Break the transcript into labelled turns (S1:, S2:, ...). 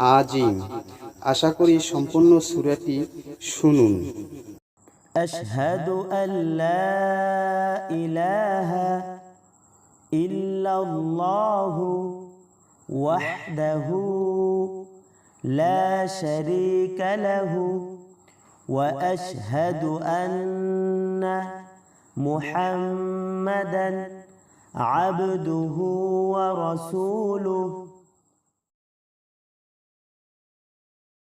S1: আজিম আশা করি সম্পূর্ণ সুরাটি শুনুন
S2: أشهد أن لا إله إلا الله وحده لا شريك له وأشهد أن محمدا عبده ورسوله